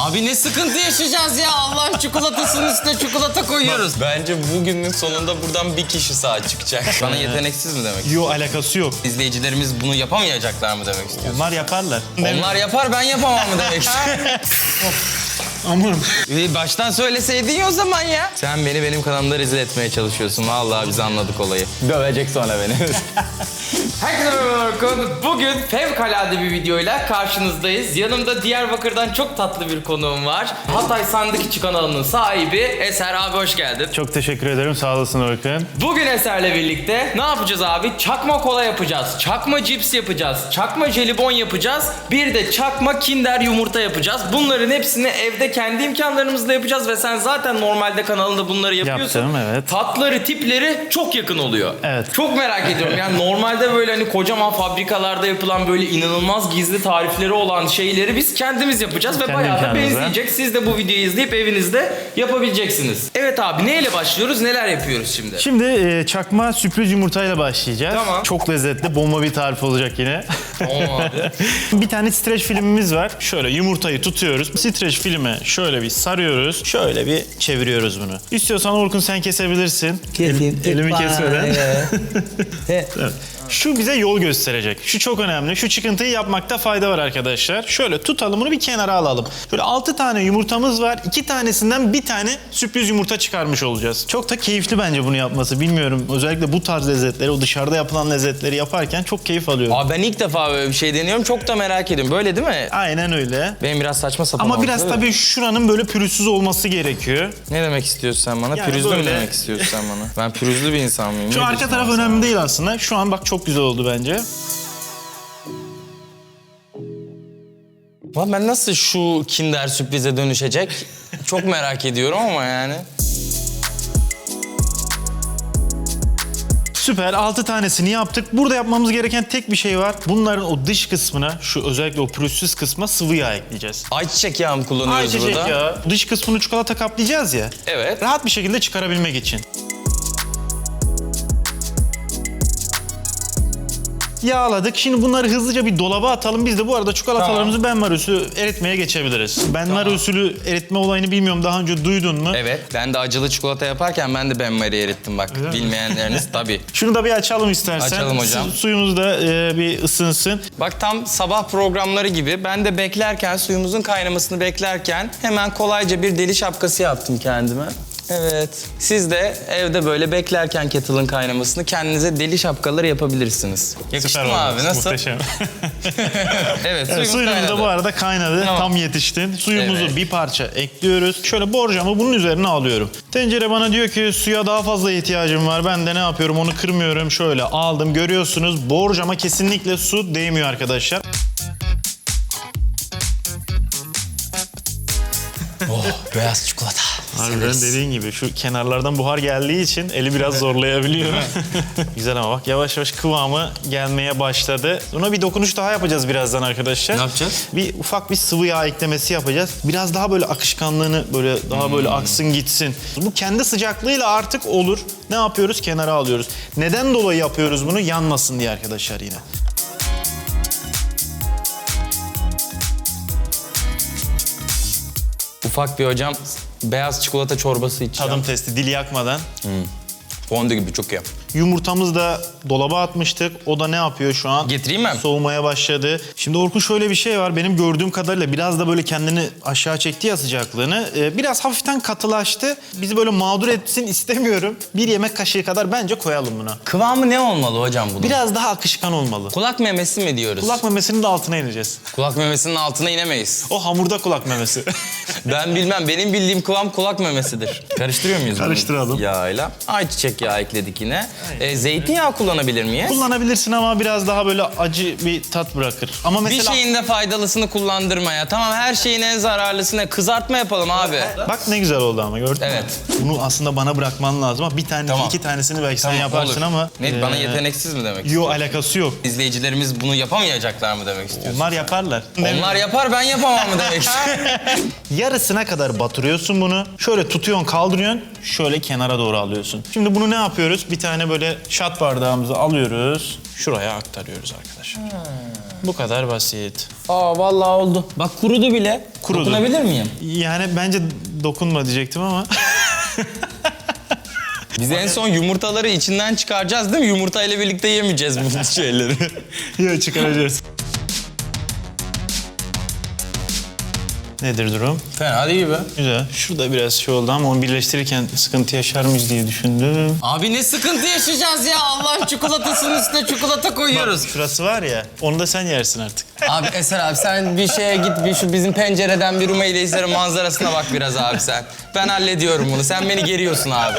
Abi ne sıkıntı yaşayacağız ya Allah çikolatasının üstüne çikolata koyuyoruz. Bence bugünün sonunda buradan bir kişi sağ çıkacak. Bana yeteneksiz mi demek? Yo alakası yok. İzleyicilerimiz bunu yapamayacaklar mı demek istiyorsun? Onlar yaparlar. Onlar yapar ben yapamam mı demek istiyorsun? Aman. Ee, Baştan söyleseydin ya o zaman ya. Sen beni benim kanalımda rezil etmeye çalışıyorsun. Vallahi biz anladık olayı. Dövecek sonra beni. Herkese merhaba Orkun. Bugün fevkalade bir videoyla karşınızdayız. Yanımda Diyarbakır'dan çok tatlı bir konuğum var. Hatay Sandık İçi kanalının sahibi Eser abi hoş geldin. Çok teşekkür ederim. Sağ olasın Orkun. Bugün Eser'le birlikte ne yapacağız abi? Çakma kola yapacağız, çakma cips yapacağız, çakma jelibon yapacağız. Bir de çakma kinder yumurta yapacağız. Bunların hepsini evde kendi imkanlarımızla yapacağız ve sen zaten normalde kanalında bunları yapıyorsun. Yaptım, evet. Tatları, tipleri çok yakın oluyor. Evet. Çok merak ediyorum. Yani normalde böyle hani kocaman fabrikalarda yapılan böyle inanılmaz gizli tarifleri olan şeyleri biz kendimiz yapacağız ve Kendi bayağı da imkanımızla. benzeyecek. Siz de bu videoyu izleyip evinizde yapabileceksiniz. Evet abi neyle başlıyoruz? Neler yapıyoruz şimdi? Şimdi e, çakma sürpriz yumurtayla başlayacağız. Tamam. Çok lezzetli, bomba bir tarif olacak yine. Tamam abi. bir tane streç filmimiz var. Şöyle yumurtayı tutuyoruz. Streç filme şöyle bir sarıyoruz. Şöyle bir çeviriyoruz bunu. İstiyorsan Orkun sen kesebilirsin. Keseyim. El- elimi Vay kesmeden. be. He. Evet. Şu bize yol gösterecek. Şu çok önemli. Şu çıkıntıyı yapmakta fayda var arkadaşlar. Şöyle tutalım bunu bir kenara alalım. Şöyle 6 tane yumurtamız var. 2 tanesinden bir tane sürpriz yumurta çıkarmış olacağız. Çok da keyifli bence bunu yapması. Bilmiyorum. Özellikle bu tarz lezzetleri, o dışarıda yapılan lezzetleri yaparken çok keyif alıyorum. Abi ben ilk defa böyle bir şey deniyorum. Çok da merak ediyorum. Böyle değil mi? Aynen öyle. Benim biraz saçma sapan Ama oldu, biraz değil mi? tabii şuranın böyle pürüzsüz olması gerekiyor. Ne demek istiyorsun sen bana? Yani pürüzlü mü böyle- demek istiyorsun sen bana? Ben pürüzlü bir insan mıyım? Şu arka diyorsun taraf abi sen? önemli değil aslında. Şu an bak çok güzel oldu bence. Lan ben nasıl şu kinder sürprize dönüşecek? Çok merak ediyorum ama yani. Süper 6 tanesini yaptık. Burada yapmamız gereken tek bir şey var. Bunların o dış kısmına, şu özellikle o pürüzsüz kısma sıvı yağ ekleyeceğiz. Ayçiçek yağı mı kullanıyoruz Ayçiçek burada? yağı. Dış kısmını çikolata kaplayacağız ya. Evet. Rahat bir şekilde çıkarabilmek için. Yağladık. Şimdi bunları hızlıca bir dolaba atalım. Biz de bu arada çikolatalarımızı benmar usulü eritmeye geçebiliriz. Benmar usulü eritme olayını bilmiyorum daha önce duydun mu? Evet. Ben de acılı çikolata yaparken ben de benmari erittim bak. Bilmeyenleriniz tabii. Şunu da bir açalım istersen. Açalım hocam. Su- suyumuz da e, bir ısınsın. Bak tam sabah programları gibi ben de beklerken suyumuzun kaynamasını beklerken hemen kolayca bir deli şapkası yaptım kendime. Evet. Siz de evde böyle beklerken kettle'ın kaynamasını kendinize deli şapkaları yapabilirsiniz. Yakıştı Süper mı abi? Nasıl? Muhteşem. Evet, Evet, suyumuz suyumuz kaynadı. da bu arada kaynadı. Tamam. Tam yetiştin. Suyumuzu Evet. bir parça ekliyoruz. Şöyle borcamı bunun üzerine alıyorum. Tencere bana diyor ki suya daha fazla ihtiyacım var. Ben de ne yapıyorum onu kırmıyorum. Şöyle aldım. Görüyorsunuz borcama kesinlikle su değmiyor arkadaşlar. Oh, beyaz çikolata. Harbiden Severiz. dediğin gibi şu kenarlardan buhar geldiği için eli biraz zorlayabiliyor. Güzel ama bak yavaş yavaş kıvamı gelmeye başladı. Buna bir dokunuş daha yapacağız birazdan arkadaşlar. Ne yapacağız? Bir ufak bir sıvı yağ eklemesi yapacağız. Biraz daha böyle akışkanlığını böyle daha böyle Hmm. aksın gitsin. Bu kendi sıcaklığıyla artık olur. Ne yapıyoruz? Kenara alıyoruz. Neden dolayı yapıyoruz bunu? Yanmasın diye arkadaşlar yine. Ufak bir hocam beyaz çikolata çorbası içeceğim. Tadım testi dil yakmadan. Fondü gibi çok iyi. Yumurtamızı da dolaba atmıştık. O da ne yapıyor şu an? Getireyim mi? Soğumaya başladı. Şimdi Orkun şöyle bir şey var. Benim gördüğüm kadarıyla biraz da böyle kendini aşağı çekti ya sıcaklığını. Ee, biraz hafiften katılaştı. Bizi böyle mağdur etsin istemiyorum. Bir yemek kaşığı kadar bence koyalım buna. Kıvamı ne olmalı hocam bunun? Biraz daha akışkan olmalı. Kulak memesi mi diyoruz? Kulak memesinin de altına ineceğiz. Kulak memesinin altına inemeyiz. O hamurda kulak memesi. Ben bilmem. Benim bildiğim kıvam kulak memesidir. Karıştırıyor muyuz bunu? Karıştıralım. Yağıyla. Ayçiçek yağı ekledik yine. Ee, zeytinyağı kullanabilir miyiz? Kullanabilirsin ama biraz daha böyle acı bir tat bırakır. Ama Bir mesela... şeyin de faydalısını kullandırmaya. Tamam her şeyin en zararlısına kızartma yapalım abi. Bak ne güzel oldu ama gördün Evet. mü? Bunu aslında bana bırakman lazım ama bir tane Tamam. iki tanesini belki sen yaparsın olur. ama... Ne, bana ee, yeteneksiz mi demek Yo alakası yok. İzleyicilerimiz bunu yapamayacaklar mı demek istiyorsun? Onlar yaparlar. Onlar yapar ben yapamam mı demek istiyorsun? Yarısına kadar batırıyorsun bunu. Şöyle tutuyorsun, kaldırıyorsun. Şöyle kenara doğru alıyorsun. Şimdi bunu ne yapıyoruz? Bir tane böyle şat bardağımızı alıyoruz. Şuraya aktarıyoruz arkadaşlar. Bu kadar basit. Aa vallahi oldu. Bak kurudu bile. Kurudu. Dokunabilir miyim? Yani bence dokunma diyecektim ama. Biz en son yumurtaları içinden çıkaracağız değil mi? Yumurtayla birlikte yemeyeceğiz bu şeyleri. Yok çıkaracağız. Nedir durum? Fena değil be. Güzel. Şurada biraz şey oldu ama onu birleştirirken sıkıntı yaşar mıyız diye düşündüm. Abi ne sıkıntı yaşayacağız ya. Allah çikolatasının üstüne çikolata koyuyoruz. Şurası var ya, onu da sen yersin artık. Abi Eser abi sen bir şeye git bir şu bizim pencereden bir Rumeli izlerin manzarasına bak biraz abi sen. Ben hallediyorum bunu. Sen beni geriyorsun abi.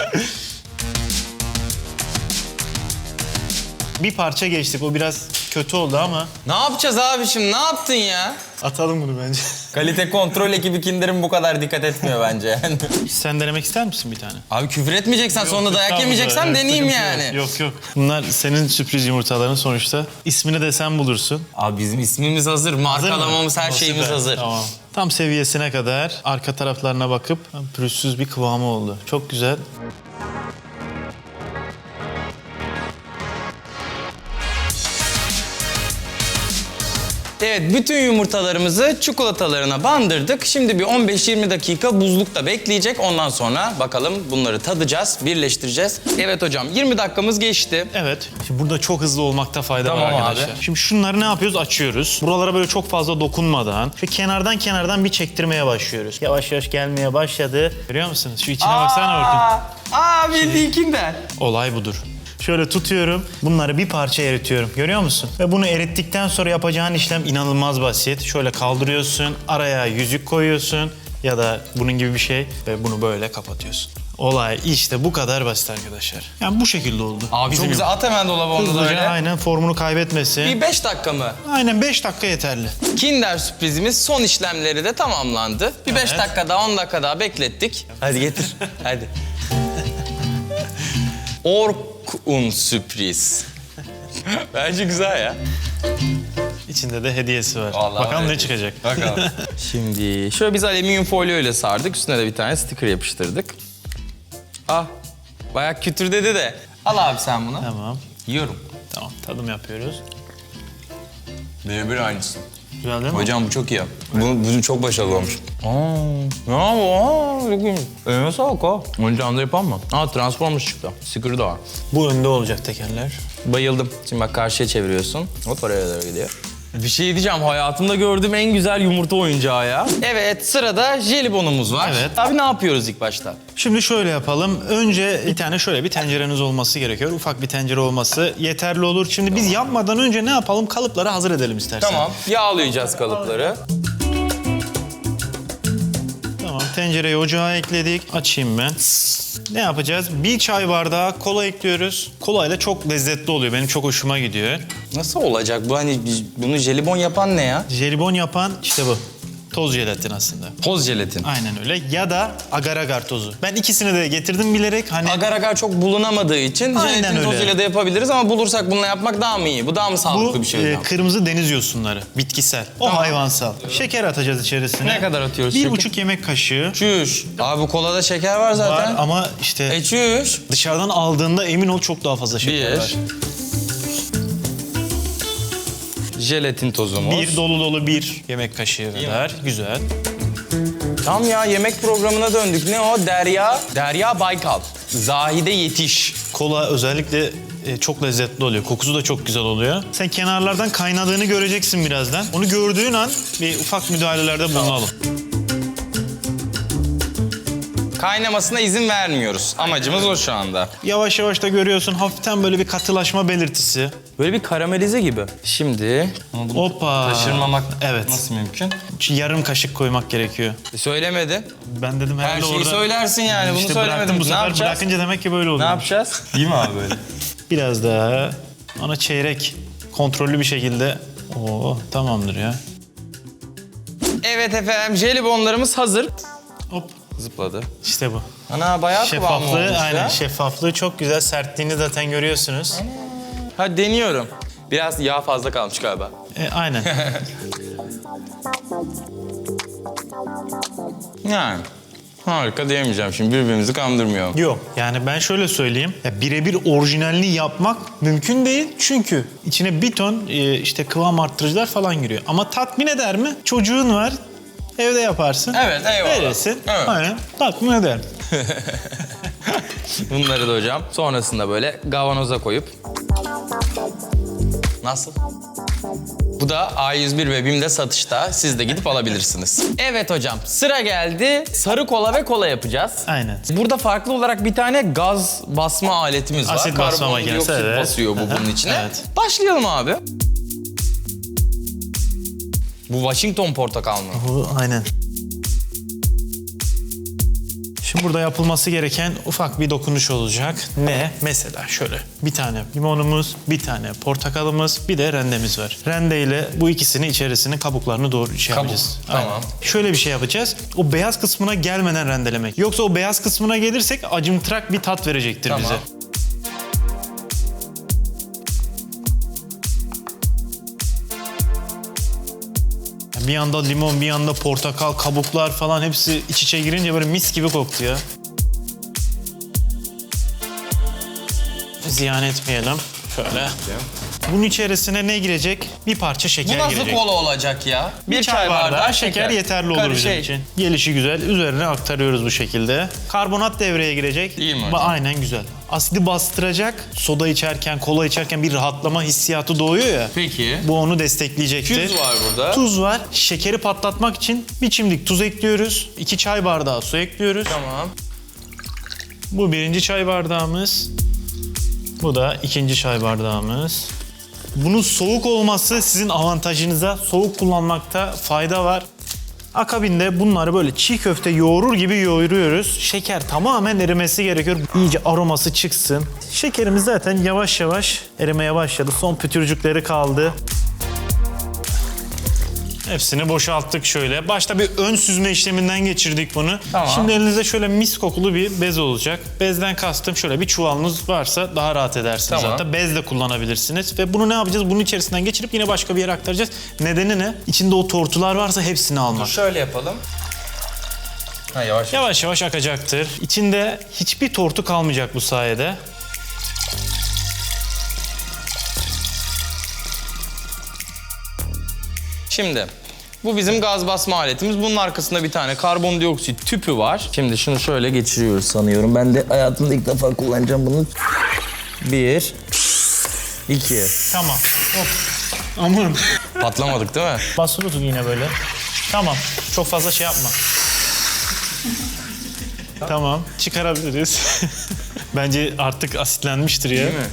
Bir parça geçtik, o biraz kötü oldu ama Ne yapacağız abi şimdi? Ne yaptın ya? atalım bunu bence. Kalite kontrol ekibi Kinder'in bu kadar dikkat etmiyor bence yani. sen denemek ister misin bir tane? Abi küfür etmeyeceksen sonra dayak yemeyeceksen evet, deneyeyim yok. yani. Yok yok. Bunlar senin sürpriz yumurtaların sonuçta. İsmini de sen bulursun. Abi bizim ismimiz hazır, markalamamız her şeyimiz süper. hazır. Tamam. Tam seviyesine kadar arka taraflarına bakıp pürüzsüz bir kıvamı oldu. Çok güzel. Evet, bütün yumurtalarımızı çikolatalarına bandırdık. Şimdi bir 15-20 dakika buzlukta bekleyecek. Ondan sonra bakalım bunları tadacağız, birleştireceğiz. Evet hocam, 20 dakikamız geçti. Evet. Şimdi burada çok hızlı olmakta fayda Tamam var abi. arkadaşlar. Şimdi şunları ne yapıyoruz? Açıyoruz. Buralara böyle çok fazla dokunmadan şu kenardan kenardan bir çektirmeye başlıyoruz. Yavaş yavaş gelmeye başladı. Görüyor musunuz? Şu içine baksana Orkun. Aa, bildiğinden. Olay budur. Şöyle tutuyorum. Bunları bir parça eritiyorum. Görüyor musun? Ve bunu erittikten sonra yapacağın işlem inanılmaz basit. Şöyle kaldırıyorsun. Araya yüzük koyuyorsun. Ya da bunun gibi bir şey. Ve bunu böyle kapatıyorsun. Olay işte bu kadar basit arkadaşlar. Yani bu şekilde oldu. Abi Bizim çok güzel. At hemen dolaba onu da Hızlıca öyle. aynen formunu kaybetmesin. Bir 5 dakika mı? Aynen 5 dakika yeterli. Kinder sürprizimiz son işlemleri de tamamlandı. Bir 5 Evet. dakika daha 10 dakika daha beklettik. Hadi getir. Hadi. Orkun sürpriz. Bence güzel ya. İçinde de hediyesi var. Vallahi Bakalım ne çıkacak. Bakalım. Şimdi şöyle biz alüminyum folyo ile sardık. Üstüne de bir tane sticker yapıştırdık. Ah. Bayağı kütür dedi de. Al abi sen bunu. Tamam. Yiyorum. Tamam tadım yapıyoruz. Birebir aynısı. Güzel değil mi? Hocam bu çok iyi. Bu, bu çok başarılı olmuş. Aa, ya bu, aa, çok iyi. Eline sağlık ha. Önce anda yapan mı? Aa Transformers çıktı. Sticker da var. Bu önde olacak tekerler. Bayıldım. Şimdi bak karşıya çeviriyorsun. Hop oraya doğru gidiyor. Bir şey diyeceğim. Hayatımda gördüğüm en güzel yumurta oyuncağı ya. Evet sırada jelibonumuz var. Evet. Abi ne yapıyoruz ilk başta? Şimdi şöyle yapalım. Önce bir tane şöyle bir tencereniz olması gerekiyor. Ufak bir tencere olması yeterli olur. Şimdi biz yapmadan önce ne yapalım? Kalıpları hazır edelim istersen. Tamam. Yağlayacağız kalıpları. Tencereyi ocağa ekledik. Açayım ben. Ne yapacağız? Bir çay bardağı kola ekliyoruz. Kolayla çok lezzetli oluyor. Benim çok hoşuma gidiyor. Nasıl olacak bu hani bunu jelibon yapan ne ya? Jelibon yapan işte bu. Toz jelatin aslında. Toz jelatin. Aynen öyle. Ya da agar agar tozu. Ben ikisini de getirdim bilerek. Hani Agar agar çok bulunamadığı için Aynen jelatin öyle. tozuyla da yapabiliriz ama bulursak bununla yapmak daha mı iyi? Bu daha mı sağlıklı bu bir şey e, hocam? kırmızı deniz yosunları. Bitkisel. O hayvansal. Şeker atacağız içerisine. Ne kadar atıyoruz Bir şeker? buçuk yemek kaşığı Çüş. Abi bu kolada şeker var var zaten. ama işte E çüş. dışarıdan aldığında emin ol çok daha fazla şeker Bir. var. Jelatin tozumuz. Bir dolu dolu bir yemek kaşığı kadar. Güzel. Tam ya yemek programına döndük. Ne o? Derya. Derya Baykal. Zahide Yetiş. Kola özellikle e, çok lezzetli oluyor. Kokusu da çok güzel oluyor. Sen kenarlardan kaynadığını göreceksin birazdan. Onu gördüğün an bir ufak müdahalelerde bulunalım. Kaynamasına izin vermiyoruz. Amacımız o şu anda. Yavaş yavaş da görüyorsun hafiften böyle bir katılaşma belirtisi. Böyle bir karamelize gibi. Şimdi Hoppa. taşırmamak Evet. nasıl mümkün? Yarım kaşık koymak gerekiyor. E, Söylemedi. Ben dedim Her herhalde şeyi orada... söylersin yani. Bunu söylemedim. bu ne sefer yapacağız? bırakınca demek ki böyle oluyor. Ne yapacağız? Değil mi abi böyle? Biraz daha ona çeyrek kontrollü bir şekilde. Oo tamamdır ya. evet efendim jelibonlarımız hazır. Hop Zıpladı. işte bu. Ana bayağı kıvamlı Şeffaflığı olmuş aynen ya. şeffaflığı çok güzel. Sertliğini zaten görüyorsunuz. Hadi deniyorum. Biraz yağ fazla kalmış galiba. E, aynen. Yani Harika diyemeyeceğim şimdi birbirimizi kandırmıyor. Yok yani ben şöyle söyleyeyim. Ya birebir orijinalini yapmak mümkün değil. Çünkü içine bir ton e, işte kıvam arttırıcılar falan giriyor. Ama tatmin eder mi? Çocuğun var. Evde yaparsın. Evet, eyvallah. Verirsin. Evet. Aynen. Tatmin eder. Bunları da hocam sonrasında böyle kavanoza koyup Nasıl? Bu da A101 ve BİM'de satışta. Siz de gidip alabilirsiniz. Evet hocam sıra geldi. Sarı kola ve kola yapacağız. Aynen. Burada farklı olarak bir tane gaz basma aletimiz var. Asit basma makinesi, Karbondioksit evet. basıyor bu bunun içine. evet. Başlayalım abi. Bu Washington portakal mı? Bu aynen. Şimdi burada yapılması gereken ufak bir dokunuş olacak. Ne? Mesela şöyle bir tane limonumuz, bir tane portakalımız, bir de rendemiz var. Rende ile bu ikisini içerisine kabuklarını doğru şey Kabuk, yapacağız. tamam. Aynen. Şöyle bir şey yapacağız. O beyaz kısmına gelmeden rendelemek. Yoksa o beyaz kısmına gelirsek acımtırak bir tat verecektir Tamam. bize. Bir yanda limon, bir yanda portakal, kabuklar falan hepsi iç içe girince böyle mis gibi koktu ya. Ziyan etmeyelim. Şöyle. Bunun içerisine ne girecek? Bir parça Bu şeker nasıl girecek. kola olacak ya? Bir çay bardağı şeker yeterli olur Karı bizim şey. için. Gelişi güzel. Üzerine aktarıyoruz bu şekilde. Karbonat devreye girecek. İyi mi hocam? Aynen güzel. Asidi bastıracak. Soda içerken, kola içerken bir rahatlama hissiyatı doğuyor ya. Peki. Bu onu destekleyecektir. Tuz var burada. Tuz var. Şekeri patlatmak için bir çimdik tuz ekliyoruz. İki çay bardağı su ekliyoruz. Tamam. Bu birinci çay bardağımız. Bu da ikinci çay bardağımız. Bunun soğuk olması sizin avantajınıza. Soğuk kullanmakta fayda var. Akabinde bunları böyle çiğ köfte yoğurur gibi yoğuruyoruz. Şeker tamamen erimesi gerekiyor. İyice aroması çıksın. Şekerimiz zaten yavaş yavaş erimeye başladı. Son pütürcükleri kaldı. Hepsini boşalttık şöyle. Başta bir ön süzme işleminden geçirdik bunu. Tamam. Şimdi elinizde şöyle mis kokulu bir bez olacak. Bezden kastım şöyle bir çuvalınız varsa daha rahat edersiniz Tamam. hatta. Bez de kullanabilirsiniz. Ve bunu ne yapacağız? Bunun içerisinden geçirip yine başka bir yere aktaracağız. Nedeni ne? İçinde o tortular varsa hepsini almak. Şöyle yapalım. Ha yavaş. Yavaş yavaş akacaktır. İçinde hiçbir tortu kalmayacak bu sayede. Şimdi bu bizim gaz basma aletimiz. Bunun arkasında bir tane karbondioksit tüpü var. Şimdi şunu şöyle geçiriyoruz sanıyorum. Ben de hayatımda ilk defa kullanacağım bunu. Bir, iki. Tamam. Hop. Aman. Patlamadık değil mi? Basılı tut yine böyle. Tamam. Çok fazla şey yapma. Tamam. Çıkarabiliriz. Bence artık asitlenmiştir ya. Değil mi?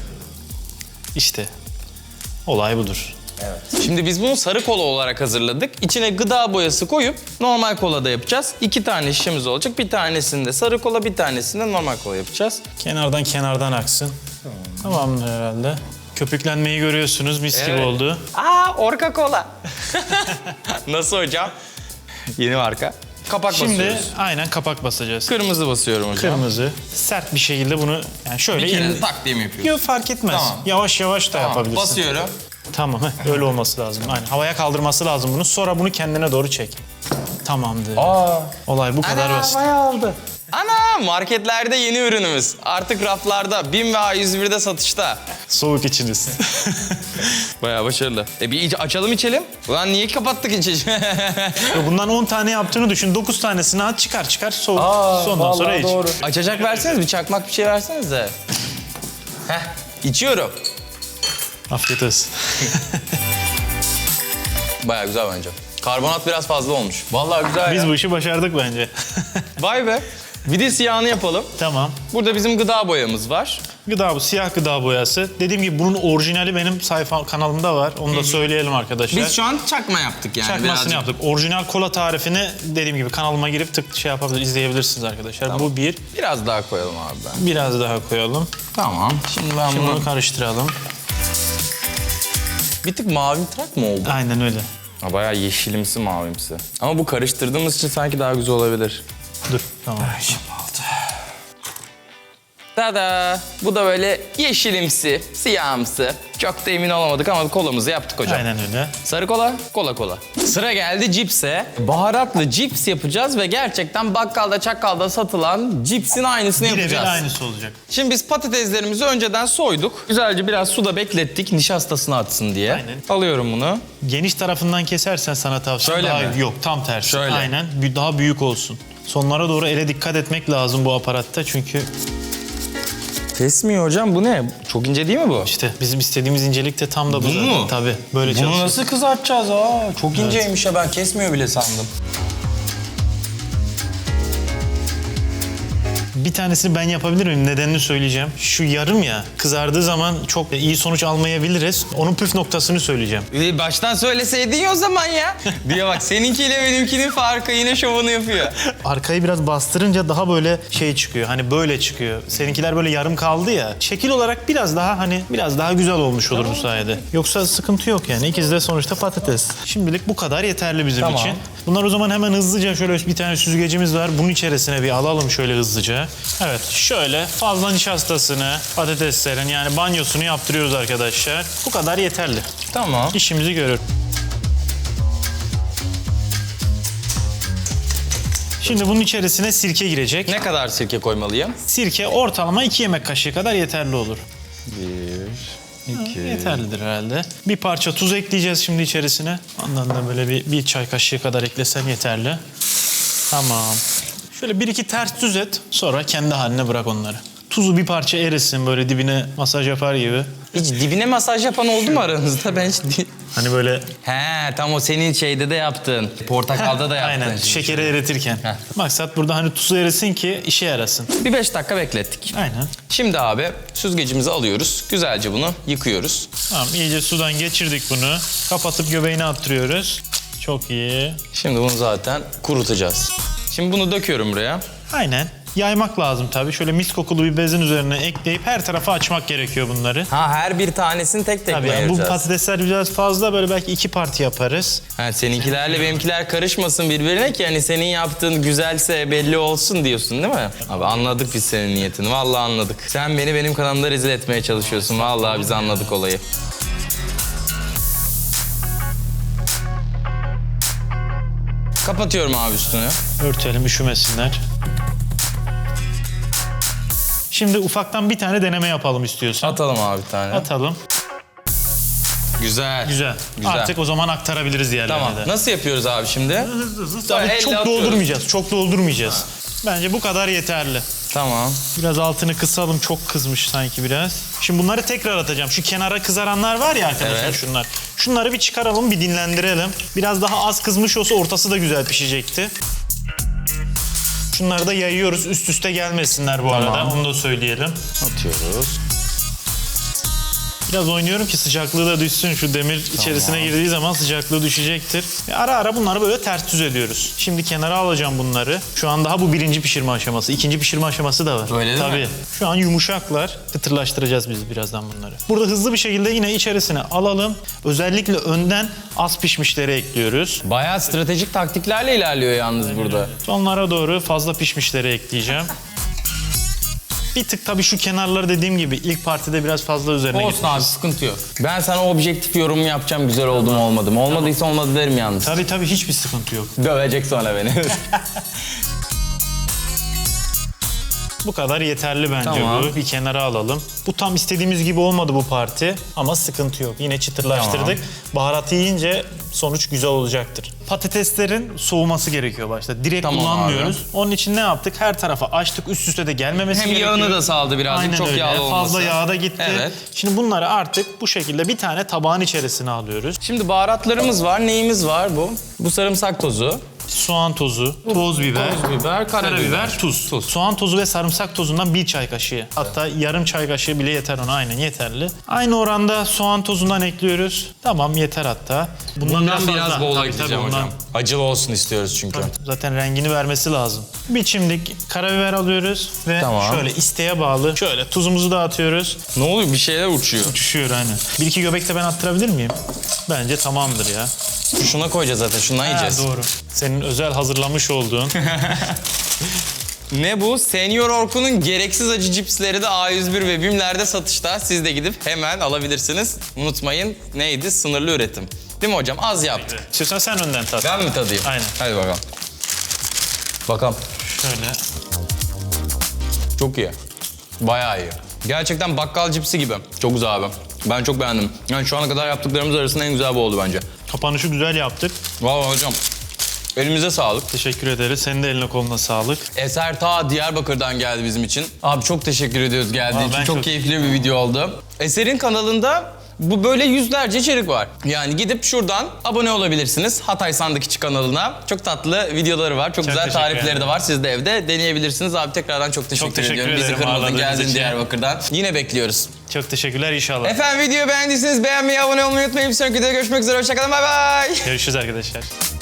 İşte. Olay budur. Şimdi biz bunu sarı kola olarak hazırladık. İçine gıda boyası koyup normal kola da yapacağız. İki tane şişemiz olacak. Bir tanesinde sarı kola, bir tanesinde normal kola yapacağız. Kenardan kenardan aksın. Tamamdır herhalde. Köpüklenmeyi görüyorsunuz. Mis gibi Evet. oldu. Aa, orka kola. Nasıl hocam? Yeni marka. Kapak Şimdi basıyoruz. aynen kapak basacağız. Kırmızı basıyorum hocam. Kırmızı. Sert bir şekilde bunu yani şöyle Bir kere in- tak diye mi yapıyorsun? Yok fark etmez. Tamam. Yavaş yavaş da Tamam, yapabilirsin. basıyorum. Tamam heh, öyle olması lazım. Aynen havaya kaldırması lazım bunu. Sonra bunu kendine doğru çek. Tamamdır. Aa. Olay bu kadar basit. oldu. Ana marketlerde yeni ürünümüz. Artık raflarda BİM ve A101'de satışta. Soğuk içiniz. Bayağı başarılı. E bir iyice açalım içelim. Ulan niye kapattık içeceği? Yo, Bundan 10 tane yaptığını düşün. 9 tanesini at çıkar çıkar soğuk. Sondan sonra iç. Açacak verseniz bir çakmak bir şey verseniz de. Heh içiyorum. Afiyet olsun. Bayağı güzel bence. Karbonat biraz fazla olmuş. Vallahi güzel Biz ya. bu işi başardık bence. Vay be. Bir de siyahını yapalım. tamam. Burada bizim gıda boyamız var. Gıda bu siyah gıda boyası. Dediğim gibi bunun orijinali benim sayfa kanalımda var. Onu da söyleyelim arkadaşlar. Biz şu an çakma yaptık yani. Çakmasını birazcık. yaptık. Orijinal kola tarifini dediğim gibi kanalıma girip tık şey yapabilir, izleyebilirsiniz arkadaşlar. Bu bir. Biraz daha koyalım abi ben. Biraz daha koyalım. Tamam. Şimdi ben Şimdi bunu... bunu karıştıralım. Bir tık mavi trak mı oldu? Aynen öyle. Ha, bayağı yeşilimsi mavimsi. Ama bu karıştırdığımız için sanki daha güzel olabilir. Dur tamam. Oldu. Tada! Bu da böyle yeşilimsi, siyahımsı. Çok da emin olamadık ama kolamızı yaptık hocam. Aynen öyle. Sarı kola, kola kola. Sıra geldi cipse. Baharatlı cips yapacağız ve gerçekten bakkalda çakkalda satılan cipsin aynısını Birebir yapacağız. aynısı olacak. Şimdi biz patateslerimizi önceden soyduk. Güzelce biraz suda beklettik nişastasını atsın diye. Aynen. Alıyorum bunu. Geniş tarafından kesersen sana tavsiye Şöyle daha mi? yok tam tersi. Şöyle. Aynen daha büyük olsun. Sonlara doğru ele dikkat etmek lazım bu aparatta çünkü Kesmiyor hocam bu ne? Çok ince değil mi bu? işte bizim istediğimiz incelik de tam da bu zaten. mu? Tabii böyle Bunu çalışıyor. nasıl kızartacağız? Aa, çok inceymiş ya ben kesmiyor bile sandım. Bir tanesini ben yapabilir miyim? Nedenini söyleyeceğim. Şu yarım ya kızardığı zaman çok iyi sonuç almayabiliriz. Onun püf noktasını söyleyeceğim. Ee, Baştan söyleseydin ya o zaman ya. Diye bak seninkiyle benimkinin farkı yine şovunu yapıyor. Arkayı biraz bastırınca daha böyle şey çıkıyor. Hani böyle çıkıyor. Seninkiler böyle yarım kaldı ya. Şekil olarak biraz daha hani biraz daha güzel olmuş olur bu sayede. Yoksa sıkıntı yok yani. İkisi de sonuçta patates. Şimdilik bu kadar yeterli bizim Tamam. için. Bunlar o zaman hemen hızlıca şöyle bir tane süzgecimiz var. Bunun içerisine bir alalım şöyle hızlıca. Evet şöyle fazla nişastasını patateslerin yani banyosunu yaptırıyoruz arkadaşlar. Bu kadar yeterli. Tamam. İşimizi görür. Şimdi bunun içerisine sirke girecek. Ne kadar sirke koymalıyım? Sirke ortalama 2 yemek kaşığı kadar yeterli olur. Bir, iki. Yeterlidir herhalde. Bir parça tuz ekleyeceğiz şimdi içerisine. Ondan da böyle bir, bir çay kaşığı kadar eklesen yeterli. Tamam. Şöyle bir iki ters düz et. Sonra kendi haline bırak onları. Tuzu bir parça erisin böyle dibine masaj yapar gibi. Hiç dibine masaj yapan oldu mu aranızda? Ben hiç... Hani böyle He tam o senin şeyde de yaptın. Portakalda da yaptın. aynen şimdi. şekeri eritirken. Heh. Maksat burada hani tuzu erisin ki işe yarasın. Bir beş dakika beklettik. Aynen. Şimdi abi süzgecimizi alıyoruz. Güzelce bunu yıkıyoruz. Tamam iyice sudan geçirdik bunu. Kapatıp göbeğine attırıyoruz. Çok iyi. Şimdi bunu zaten kurutacağız. Şimdi bunu döküyorum buraya. Aynen. Yaymak lazım tabii. Şöyle mis kokulu bir bezin üzerine ekleyip her tarafa açmak gerekiyor bunları. Ha her bir tanesini tek tek Tabii mi yani bu ayıracağız? patatesler biraz fazla böyle belki iki parti yaparız. Ha, seninkilerle benimkiler karışmasın birbirine ki hani senin yaptığın güzelse belli olsun diyorsun değil mi? Abi anladık biz senin niyetini. Vallahi anladık. Sen beni benim kanalımda rezil etmeye çalışıyorsun. Vallahi biz anladık olayı. Kapatıyorum abi üstünü. Örtelim üşümesinler. Şimdi ufaktan bir tane deneme yapalım istiyorsan. Atalım abi bir tane. Atalım. Güzel. Güzel. Güzel. Artık o zaman aktarabiliriz diğerlerine Tamam. de. Nasıl yapıyoruz abi şimdi? Tabii Elle çok atıyoruz. doldurmayacağız. Çok doldurmayacağız. Bence bu kadar yeterli. Tamam. Biraz altını kısalım. Çok kızmış sanki biraz. Şimdi bunları tekrar atacağım. Şu kenara kızaranlar var ya arkadaşlar Evet. şunlar. Şunları bir çıkaralım, bir dinlendirelim. Biraz daha az kızmış olsa ortası da güzel pişecekti. Şunları da yayıyoruz. Üst üste gelmesinler bu Tamam. arada. Onu da söyleyelim. Atıyoruz. Biraz oynuyorum ki sıcaklığı da düşsün. Şu demir içerisine girdiği zaman sıcaklığı düşecektir. Ve ara ara bunları böyle ters düz ediyoruz. Şimdi kenara alacağım bunları. Şu an daha bu birinci pişirme aşaması. İkinci pişirme aşaması da var. Öyle değil Tabii. mi? Şu an yumuşaklar. Kıtırlaştıracağız biz birazdan bunları. Burada hızlı bir şekilde yine içerisine alalım. Özellikle önden az pişmişleri ekliyoruz. Bayağı stratejik taktiklerle ilerliyor yalnız burada. Sonlara doğru fazla pişmişleri ekleyeceğim. Bir tık tabii şu kenarları dediğim gibi ilk partide biraz fazla üzerine Olsun abi sıkıntı yok. Ben sana objektif yorum yapacağım güzel oldu mu olmadı mı. Olmadıysa olmadı derim yalnız. Tabii tabii hiçbir sıkıntı yok. Dövecek sonra beni. Bu kadar yeterli bence Tamam. bu. Bir kenara alalım. Bu tam istediğimiz gibi olmadı bu parti ama sıkıntı yok. Yine çıtırlaştırdık. Tamam. Baharatı yiyince sonuç güzel olacaktır. Patateslerin soğuması gerekiyor başta. Direkt Tamam kullanmıyoruz. Onun için ne yaptık? Her tarafa açtık. Üst üste de gelmemesi Hem gerekiyor. yağını da saldı birazcık Aynen çok öyle. yağlı olmasın. Fazla yağı da gitti. Evet. Şimdi bunları artık bu şekilde bir tane tabağın içerisine alıyoruz. Şimdi baharatlarımız var. Neyimiz var bu? Bu sarımsak tozu. Soğan tozu, toz biber, Toz biber, karabiber. tuz. Tuz. Soğan tozu ve sarımsak tozundan bir çay kaşığı. Hatta yarım çay kaşığı bile yeter ona aynen yeterli. Aynı oranda soğan tozundan ekliyoruz. Tamam yeter hatta. Bundan biraz, fazla. bol Tabii, ekleyeceğim tabii, hocam. bundan Acılı olsun istiyoruz çünkü. Zaten rengini vermesi lazım. Bir çimdik karabiber alıyoruz ve Tamam. şöyle isteğe bağlı şöyle tuzumuzu da atıyoruz. Ne oluyor? Bir şeyler uçuyor. Düşüyor aynen. Bir iki göbek de ben attırabilir miyim? Bence tamamdır ya. Şuna koyacağız zaten. Şundan Ha, yiyeceğiz. doğru. Senin özel hazırlamış olduğun Ne bu? Senior Orkun'un gereksiz acı cipsleri de A101 ve BİM'lerde satışta. Siz de gidip hemen alabilirsiniz. Unutmayın neydi? Sınırlı üretim. Değil mi hocam? Az yaptık. İstiyorsan sen önden tat. Ben mi tadayım? Aynen. Hadi bakalım. Bakalım. Şöyle. Çok iyi. Bayağı iyi. Gerçekten bakkal cipsi gibi. Çok güzel abi. Ben çok beğendim. Yani şu ana kadar yaptıklarımız arasında en güzel bu oldu bence. Kapanışı güzel yaptık. Vallahi hocam. Elimize sağlık. Teşekkür ederiz. Senin de eline koluna sağlık. Eser ta Diyarbakır'dan geldi bizim için. Abi çok teşekkür ediyoruz geldiği Aa, için. ben Çok, çok- keyifli bir video oldu. Eser'in kanalında bu böyle yüzlerce içerik var. Yani gidip şuradan abone olabilirsiniz. Hatay Sandık İçi kanalına. Çok tatlı videoları var. Çok, güzel teşekkür tarifleri ederim. de var. Siz de evde deneyebilirsiniz. Abi tekrardan çok teşekkür, teşekkür ediyorum. Bizi ederim kırmadın ağırladığınız geldin için. Diyarbakır'dan. Yine bekliyoruz. Çok teşekkürler inşallah. Efendim videoyu beğendiyseniz beğenmeyi, abone olmayı unutmayın. Bir sonraki videoda görüşmek üzere. Hoşçakalın. Bay bay. Görüşürüz arkadaşlar.